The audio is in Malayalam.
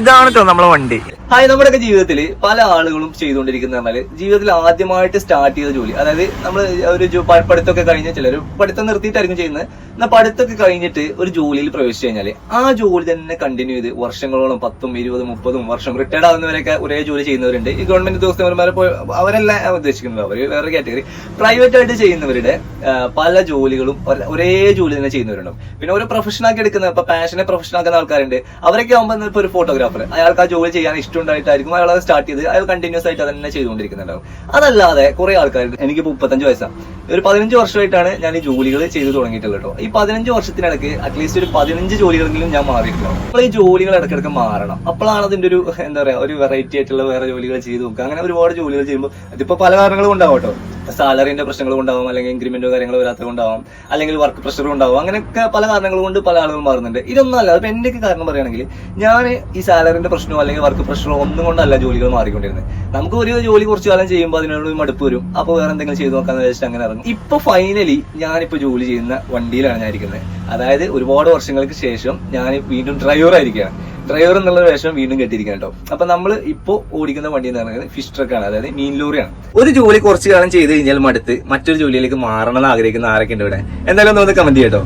ഇതാണ് കേട്ടോ നമ്മളെ വണ്ടി. ഹായ് നമ്മുടെയൊക്കെ ജീവിതത്തിൽ പല ആളുകളും ചെയ്തുകൊണ്ടിരിക്കുന്ന പറഞ്ഞാൽ ജീവിതത്തിൽ ആദ്യമായിട്ട് സ്റ്റാർട്ട് ചെയ്ത ജോലി. അതായത് നമ്മൾ ഒരു പഠിത്തമൊക്കെ കഴിഞ്ഞ ചിലർ പഠിത്തം നിർത്തിയിട്ടായിരിക്കും ചെയ്യുന്നത്. എന്നാൽ പഠിത്തമൊക്കെ കഴിഞ്ഞിട്ട് ഒരു ജോലിയിൽ പ്രവേശിച്ചു കഴിഞ്ഞാൽ ആ ജോലി തന്നെ കണ്ടിന്യൂ ചെയ്ത് വർഷങ്ങളോളം പത്തും ഇരുപതും മുപ്പതും വർഷം റിട്ടയർഡ് ആകുന്നവരൊക്കെ ഒരേ ജോലി ചെയ്യുന്നവരുണ്ട്. ഈ ഗവൺമെന്റ് ഉദ്യോഗസ്ഥന്മാരെ അവരെല്ലാം ഉദ്ദേശിക്കുന്നത്. അവർ വേറെ കാറ്റഗറി പ്രൈവറ്റ് ആയിട്ട് ചെയ്യുന്നവരുടെ പല ജോലികളും ഒരേ ജോലി തന്നെ ചെയ്യുന്നവരുണ്ടാവും. പിന്നെ ഒരു പ്രൊഫഷനാക്കി എടുക്കുന്ന ഇപ്പൊ പാഷനെ പ്രൊഫഷനാക്കുന്ന ആൾക്കാരുണ്ട്. അവരൊക്കെ ആകുമ്പോൾ ഇപ്പൊ ഒരു ഫോട്ടോഗ്രാഫർ അയാൾക്ക് ആ ജോലി ചെയ്യാൻ ഇഷ്ടമുണ്ടായിട്ടായിരിക്കും അയാൾ അത് സ്റ്റാർട്ട് ചെയ്ത് അയാൾ കണ്ടിന്യൂസ് ആയിട്ട് അതന്നെ തന്നെ ചെയ്തുകൊണ്ടിരിക്കുന്നുണ്ടാവും. അതല്ലാതെ കുറെ ആൾക്കാർ എനിക്ക് മുപ്പത്തഞ്ച് വയസ്സാണ് ഒരു പതിനഞ്ച് വർഷമായിട്ടാണ് ഞാൻ ഈ ജോലികൾ ചെയ്തു തുടങ്ങിയിട്ടുള്ളത് ഈ പതിനഞ്ച് വർഷത്തിനിടയ്ക്ക് അറ്റ്ലീസ്റ്റ് ഒരു പതിനഞ്ച് ജോലികളെങ്കിലും ഞാൻ മാറിയിട്ടുണ്ടാവും അപ്പോൾ ഈ ജോലികൾ ഇടയ്ക്കിടയ്ക്ക് മാറണം. അപ്പോഴാണ് അതിന്റെ ഒരു എന്താ പറയാ ഒരു വെറൈറ്റി ആയിട്ടുള്ള വേറെ ജോലികൾ ചെയ്തു നോക്കുക. അങ്ങനെ ഒരുപാട് ജോലികൾ ചെയ്യുമ്പോൾ അതിപ്പോൾ പല കാരണങ്ങളും ഉണ്ടാവും കേട്ടോ. സാലറിന്റെ പ്രശ്നങ്ങൾ ഉണ്ടാവും അല്ലെങ്കിൽ ഇൻക്രിമെന്റോ കാര്യങ്ങളോ വരാത്തത് ഉണ്ടാവും അല്ലെങ്കിൽ വർക്ക് പ്രഷർ ഉണ്ടാവും അങ്ങനെയൊക്കെ പല കാരണങ്ങൾ കൊണ്ട് പല ആളുകളും മാറുന്നുണ്ട്. ഇതൊന്നും അല്ല. അപ്പൊ എന്റെ കാരണം പറയുകയാണെങ്കിൽ ഞാൻ ഈ സാലറിന്റെ പ്രശ്നമോ അല്ലെങ്കിൽ വർക്ക് പ്രഷറോ ഒന്നും കൊണ്ടല്ല ജോലികൾ മാറിക്കൊണ്ടിരുന്നത്. നമുക്ക് ഒരു ജോലി കുറച്ചു കാലം ചെയ്യുമ്പോൾ അതിനോട് മടുപ്പ് വരും. അപ്പോൾ വേറെ എന്തെങ്കിലും ചെയ്തു നോക്കാന്ന് വെച്ചിട്ട് അങ്ങനെ ഇറങ്ങും. ഇപ്പൊ ഫൈനലി ഞാനിപ്പോ ജോലി ചെയ്യുന്ന വണ്ടിയിലാണ് ഞാൻ ഇരിക്കുന്നത് അതായത് ഒരുപാട് വർഷങ്ങൾക്ക് ശേഷം ഞാൻ വീണ്ടും ഡ്രൈവർ ആയിരിക്കുകയാണ്. ഡ്രൈവർ എന്നുള്ള വേഷം വീണ്ടും കെട്ടിയിരിക്കണം കേട്ടോ. അപ്പൊ നമ്മൾ ഇപ്പോ ഓടിക്കുന്ന വണ്ടി എന്ന് പറയുന്നത് ഫിഷ് ട്രക്കാണ് അതായത് മീൻ ലോറിയാണ്. ഒരു ജോലി കുറച്ച് കാലം ചെയ്ത് കഴിഞ്ഞാൽ മടുത്ത് മറ്റൊരു ജോലിയിലേക്ക് മാറണം എന്ന് ആഗ്രഹിക്കുന്ന ആരൊക്കെ ഉണ്ട് ഇവിടെ? എന്തായാലും ഒന്ന് കമന്റ് ചെയ്യട്ടോ